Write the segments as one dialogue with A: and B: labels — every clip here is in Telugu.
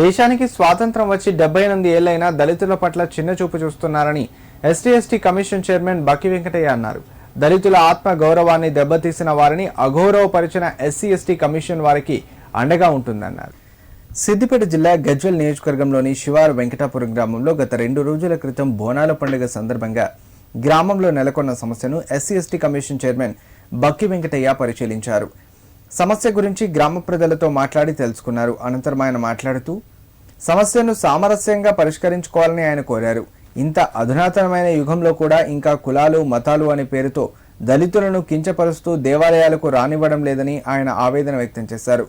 A: దేశానికి స్వాతంత్రం వచ్చి డెబ్బై ఎనిమిది ఏళ్ళైనా దళితుల పట్ల చిన్న చూపు చూస్తున్నారని ST ST commission chairman Bakki Venkataiah అన్నారు. దళితుల ఆత్మ గౌరవాన్ని దెబ్బతీసిన వారిని అగౌరవపరిచిన ఎస్సీ ఎస్టీ కమిషన్ వారికి అండగా ఉంటుందన్నారు. సిద్దిపేట జిల్లా గజ్వల్ నియోజకవర్గంలోని శివారు వెంకటాపురం గ్రామంలో గత రెండు రోజుల క్రితం బోనాల పండుగ సందర్భంగా గ్రామంలో నెలకొన్న సమస్యను SC ST commission chairman Bakki Venkataiah పరిశీలించారు. సమస్య గురించి గ్రామ ప్రజలతో మాట్లాడి తెలుసుకున్నారు. అనంతరం ఆయన మాట్లాడుతూ సమస్యను సామరస్యంగా పరిష్కరించుకోవాలని ఆయన కోరారు. ఇంత అధునాతనమైన యుగంలో కూడా ఇంకా కులాలు మతాలు అనే పేరుతో దళితులను కించపరుస్తూ దేవాలయాలకు రానివ్వడం లేదని ఆయన ఆవేదన వ్యక్తం చేశారు.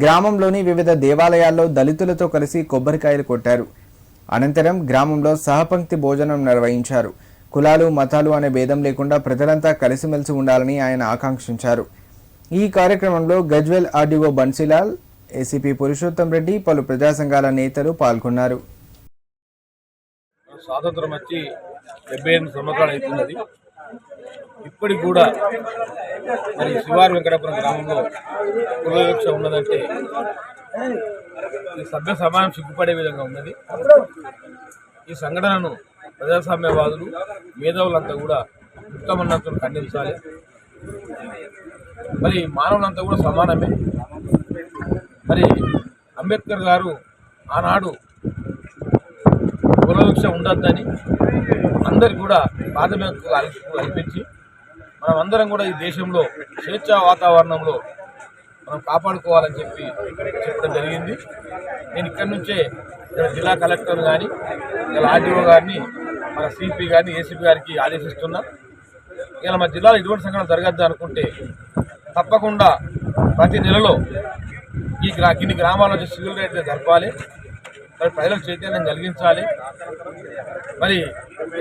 A: గ్రామంలోని వివిధ దేవాలయాల్లో దళితులతో కలిసి కొబ్బరికాయలు కొట్టారు. అనంతరం గ్రామంలో సహపంక్తి భోజనం నిర్వహించారు. కులాలు మతాలు అనే భేదం లేకుండా ప్రజలంతా కలిసిమెలిసి ఉండాలని ఆయన ఆకాంక్షించారు. ఈ కార్యక్రమంలో గజ్వెల్ ఆర్డీఓ బన్సీలాల్ ఏసీపీ పురుషోత్తం రెడ్డి పలు ప్రజా సంఘాల నేతలు పాల్గొన్నారు.
B: స్వాతంత్రం వచ్చి డెబ్బై ఎనిమిది సంవత్సరాలు అవుతున్నది. ఇప్పటికి కూడా మరి శివారి వెంకటాపురం గ్రామంలో కులవివక్ష ఉన్నదంటే ఈ సభ్య సమాజం సిగ్గుపడే విధంగా ఉన్నది. ఈ సంఘటనను ప్రజాస్వామ్యవాదులు మేధావులంతా కూడా ఉత్తమన్నతో ఖండించాలి. మరి మానవులంతా కూడా సమానమే. మరి అంబేద్కర్ గారు ఆనాడు కులవిక్ష ఉండొద్దని అందరికి కూడా ప్రాథమిక అనిపించి కల్పించి మనం అందరం కూడా ఈ దేశంలో స్వేచ్ఛా వాతావరణంలో మనం కాపాడుకోవాలని చెప్పి చెప్పడం జరిగింది. నేను ఇక్కడి నుంచే ఇక్కడ జిల్లా కలెక్టర్ కానీ ఇలా ఆర్డీఓ గారిని మన సిపి గారిని ఏసీపీ గారికి ఆదేశిస్తున్నా. ఇలా మా జిల్లాలో ఇటువంటి సంఘటన జరగద్దు అనుకుంటే తప్పకుండా ప్రతి నెలలో ఈ గ్రా కిన్ని గ్రామాల నుంచి సివిల్ రైట్ జరపాలి. మరి ప్రజలకు చైతన్యం కలిగించాలి. మరి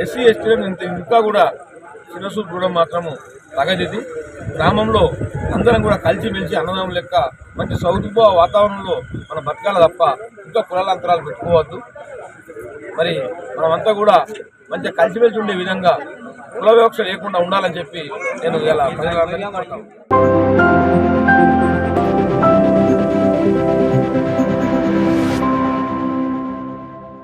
B: ఎస్సీ ఎస్టీలను ఇంత ఇంకా కూడా చిన్నసూపు చూడడం మాత్రము తగదిది. గ్రామంలో అందరం కూడా కలిసిమెలిసి అన్నదం లెక్క మంచి సౌదుబో వాతావరణంలో మన బతకాలి తప్ప ఇంకా కులాల అంతరాలు పెట్టుకోవద్దు. మరి మనమంతా కూడా మంచిగా కలిసిమెలిసి ఉండే విధంగా కుల వివక్ష లేకుండా ఉండాలని చెప్పి నేను ఇలా ప్రజలందరికీ